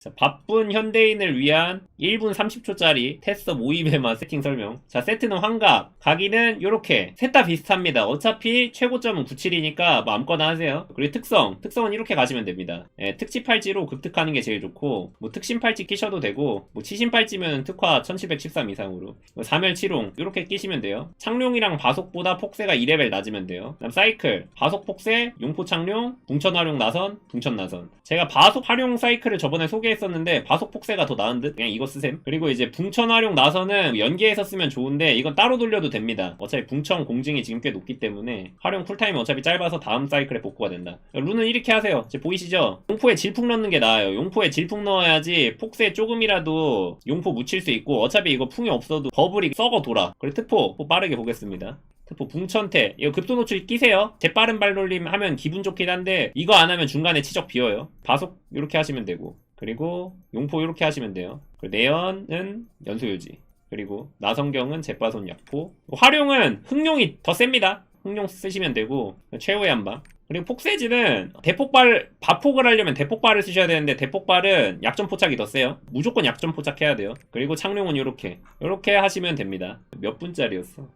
자, 바쁜 현대인을 위한 1분 30초짜리 테스터 모의배만 세팅 설명. 자, 세트는 환각. 각이는 요렇게. 셋 다 비슷합니다. 어차피 최고점은 97이니까 뭐 아무거나 하세요. 그리고 특성. 특성은 이렇게 가시면 됩니다. 예, 특치 팔찌로 급특하는 게 제일 좋고, 뭐 특신 팔찌 끼셔도 되고, 뭐 치신 팔찌면 특화 1713 이상으로. 뭐 사멸 치룡. 요렇게 끼시면 돼요. 창룡이랑 바속보다 폭세가 2레벨 낮으면 돼요. 그다음 사이클. 바속 폭세, 용포 창룡, 붕천 활용 나선, 붕천 나선. 제가 바속 활용 사이클을 저번에 소개 했었는데 바속 폭세가 더 나은 듯 그냥 이거 쓰셈. 그리고 이제 붕천 활용 나선은 연계해서 쓰면 좋은데 이건 따로 돌려도 됩니다. 어차피 붕천 공증이 지금 꽤 높기 때문에 활용 쿨타임이 어차피 짧아서 다음 사이클에 복구가 된다. 룬은 이렇게 하세요. 지금 보이시죠? 용포에 질풍 넣는 게 나아요. 용포에 질풍 넣어야지 폭세 조금이라도 용포 묻힐 수 있고 어차피 이거 풍이 없어도 버블이 썩어 돌아. 그리고 특포 또 빠르게 보겠습니다. 특포 붕천태 이거 급소 노출 끼세요 재빠른 발놀림 하면 기분 좋긴 한데 이거 안 하면 중간에 치적 비어요 바속 이렇게 하시면 되고 그리고 용포 이렇게 하시면 돼요. 그리고 내연은 연소유지. 그리고 나성경은 제빠손 약포. 활용은 흑룡이 더 셉니다. 흑룡 쓰시면 되고 최후의 한방. 그리고 폭세지는 대폭발 바폭을 하려면 대폭발을 쓰셔야 되는데 대폭발은 약점 포착이 더 세요. 무조건 약점 포착해야 돼요. 그리고 창룡은 이렇게. 이렇게 하시면 됩니다. 몇 분짜리였어